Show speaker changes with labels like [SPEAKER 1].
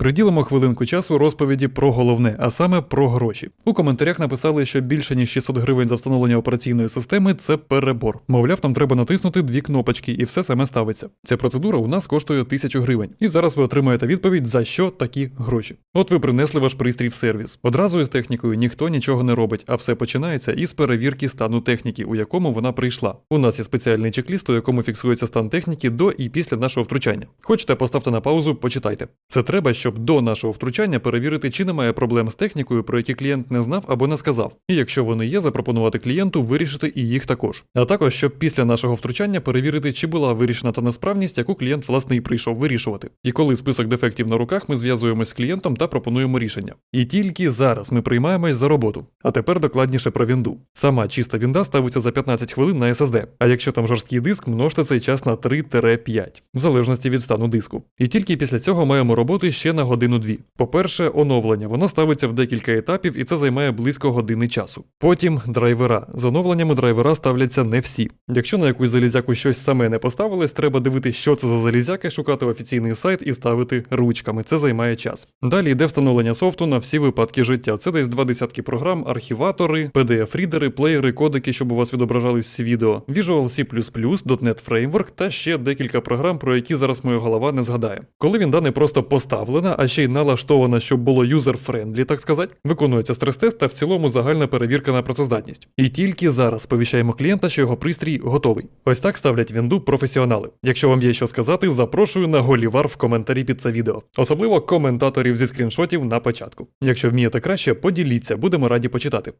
[SPEAKER 1] Приділимо хвилинку часу розповіді про головне, а саме про гроші. У коментарях написали, що більше ніж 600 гривень за встановлення операційної системи це перебор. Мовляв, нам треба натиснути дві кнопочки, і все саме ставиться. Ця процедура у нас коштує 1000 гривень. І зараз ви отримаєте відповідь, за що такі гроші. От ви принесли ваш пристрій в сервіс. Одразу із технікою ніхто нічого не робить, а все починається із перевірки стану техніки, у якому вона прийшла. У нас є спеціальний чек-ліст, у якому фіксується стан техніки до і після нашого втручання. Хочете, поставте на паузу, почитайте. Це треба, щоб до нашого втручання перевірити, чи немає проблем з технікою, про які клієнт не знав або не сказав. І якщо вони є, запропонувати клієнту вирішити і їх також. А також щоб після нашого втручання перевірити, чи була вирішена та несправність, яку клієнт власне і прийшов вирішувати. І коли список дефектів на руках, ми зв'язуємось з клієнтом та пропонуємо рішення. І тільки зараз ми приймаємось за роботу. А тепер докладніше про вінду. Сама чиста вінда ставиться за 15 хвилин на SSD, а якщо там жорсткий диск, множте цей час на 3-5, в залежності від стану диску. І тільки після цього маємо роботи ще на годину-дві. По-перше, оновлення. Воно ставиться в декілька етапів, і це займає близько години часу. Потім драйвера. З оновленнями драйвера ставляться не всі. Якщо на якусь залізяку щось саме не поставилось, треба дивитися, що це за залізяки, шукати офіційний сайт і ставити ручками. Це займає час. Далі йде встановлення софту на всі випадки життя. Це десь два десятки програм, архіватори, PDF-рідери, плеєри, кодики, щоб у вас відображались всі відео, Visual C++, .NET Framework та ще декілька програм, про які зараз моя голова не згадає. Коли вінда не просто поставлена, а ще й налаштована, щоб було юзер-френдлі, так сказати, виконується стрес-тест та в цілому загальна перевірка на працездатність. І тільки зараз сповіщаємо клієнта, що його пристрій готовий. Ось так ставлять вінду професіонали. Якщо вам є що сказати, запрошую на голівар в коментарі під це відео, особливо коментаторів зі скріншотів на початку. Якщо вмієте краще, поділіться, будемо раді почитати.